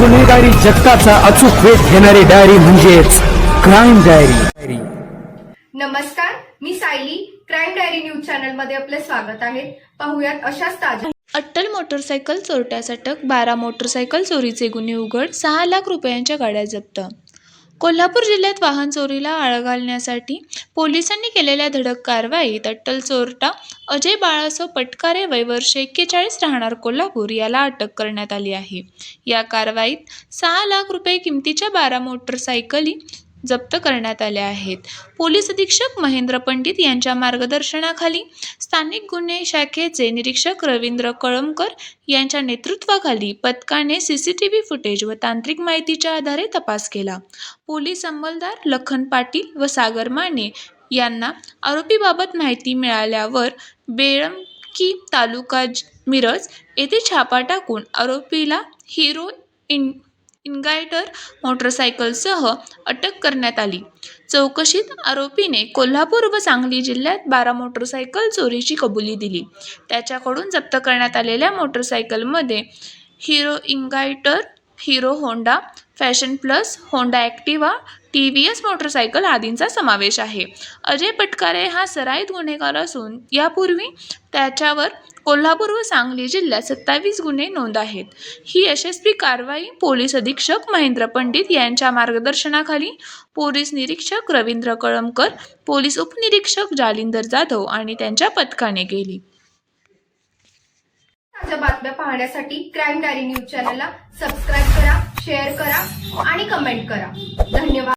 गुन्हेगारी जगताचा अचूक वेध घेणारी डायरी म्हणजेच क्राईम डायरी नमस्कार मी सायली. क्राईम डायरी न्यूज चॅनलमध्ये आपले स्वागत आहे. पाहुयात अशाच ताज्या अट्टल मोटरसायकल चोरट्यास अटक बारा मोटरसायकल चोरीचे गुन्हे उघड सहा लाख रुपयांच्या गाड्या जप्त. कोल्हापूर जिल्ह्यात वाहन चोरीला आळा घालण्यासाठी पोलिसांनी केलेल्या धडक कारवाईत अट्टल चोरटा अजय बाळासो पटकारे वय वर्ष एक्केचाळीस राहणार कोल्हापूर याला अटक करण्यात आली आहे. या कारवाईत सहा लाख रुपये किमतीच्या बारा मोटरसायकली जप्त करण्यात आल्या आहेत. पोलीस अधीक्षक महेंद्र पंडित यांच्या मार्गदर्शनाखाली स्थानिक गुन्हे शाखेचे निरीक्षक रवींद्र कळमकर यांच्या नेतृत्वाखाली पथकाने C C T V footage व तांत्रिक माहितीच्या आधारे तपास केला. पोलीस अंमलदार लखन पाटील व सागर माने यांना आरोपीबाबत माहिती मिळाल्यावर बेळमकी तालुका मिरज येथे छापा टाकून आरोपीला हिरो इन इनगायटर मोटरसायकलसह अटक करण्यात आली. चौकशीत आरोपीने कोल्हापूर व सांगली जिल्ह्यात बारा मोटरसायकल चोरीची कबुली दिली. त्याच्याकडून जप्त करण्यात आलेल्या मोटरसायकलमध्ये Hero Ignitor Hero Honda Fashion Plus Honda Activa T V S motorcycle आदींचा समावेश आहे. अजय पटकारे हा सराईत गुन्हेगार असून यापूर्वी त्याच्यावर कोल्हापूर व सांगली जिल्ह्यात सत्तावीस गुन्हे नोंद आहेत. ही यशस्वी कारवाई पोलीस अधीक्षक महेंद्र पंडित यांच्या मार्गदर्शनाखाली पोलीस निरीक्षक रवींद्र कळमकर पोलीस उपनिरीक्षक जालिंदर जाधव आणि त्यांच्या पथकाने केली. ताज्या बातम्या पाहण्यासाठी क्राईम डायरी न्यूज चॅनलला सबस्क्राईब करा शेअर करा आणि कमेंट करा. धन्यवाद.